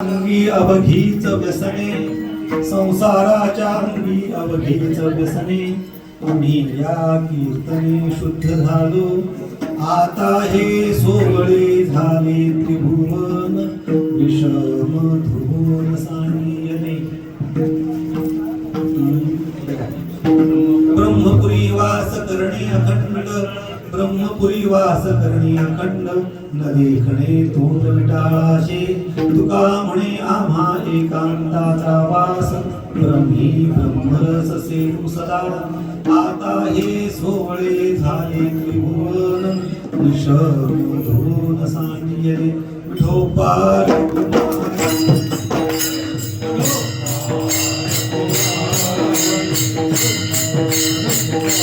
अंगी अवघीच व्यसने संसाराच्या अंगी अवघीच व्यसने तुम्ही या कीर्तने शुद्ध झालो. आता हे सोवळे झाले त्रिभुवन विषम धुवन सानियने. ब्रह्मपुरी वास करणे अखंड ब्रह्मपुरी वास करणी अखंड न देखणे तोंड विटाळाशे तुका म्हणे आम्हा एकांताचा वास ब्रह्मी ब्रह्मरस सेतू सदा आता हे सोहळे झाले त्रिभुवन निशोधून सांगिये विठोपा Thank you. Oh,